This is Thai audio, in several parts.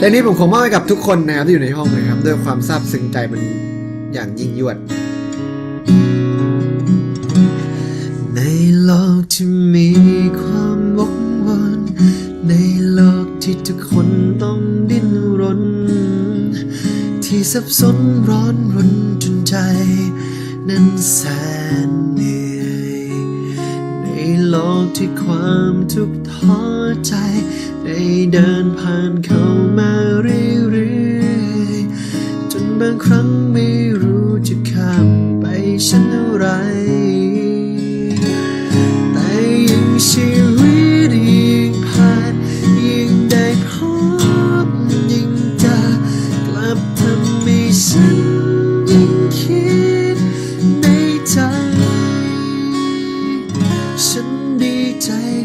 แต่นี้ผมขอมอบให้กับทุกคนนะครับที่อยู่ในห้องนะครับ ด้วยความซาบซึ้งใจมันอย่างยิ่งยวด ในโลกที่มีความวกวนในโลกที่ทุกคนต้องดิ้นรน ที่สับสนร้อนรนจนใจ นั้นแสน ที่ความทุกข์ท้อใจ ได้เดินผ่านเข้ามาเรื่อยๆ จนบางครั้งไม่รู้จะข้ามไปเช่นอะไร แต่ยิ่งชีวิตยิ่งผ่านยิ่งได้พบยิ่งจะกลับทำให้ฉันยิ่งคิด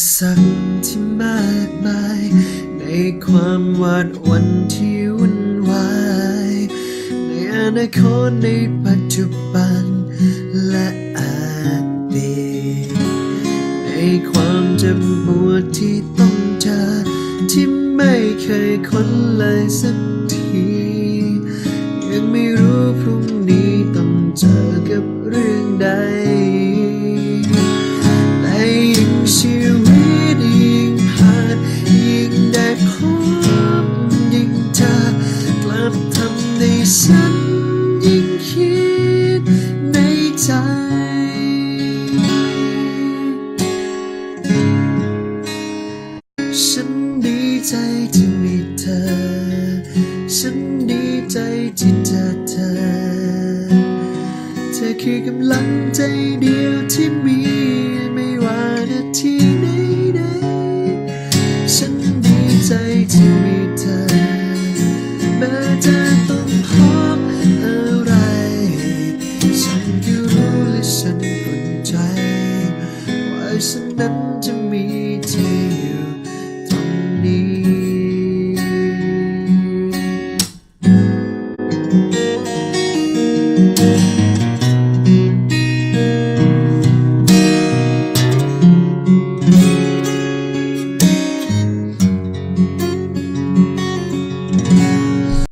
รรคที่มากมาย ในความหวาดวันที่วุ่นวาย ในอนาคตในปัจจุบันและอดีตในความเจ็บปวดที่ต้องเจอที่ไม่เคยค้นเลยสักที ยังไม่รู้พรุ่งนี้ต้องเจอ ดีใจที่มีเธอ ฉันดีใจที่เจอเธอ เธอคือกำลังใจเดียวที่มีไม่ว่านาทีไหนใดฉันดีใจที่มีเธอแม้จะต้องพบอะไร ฉันก็รู้และฉันอุ่ใจว่าฉันนั้นจะมี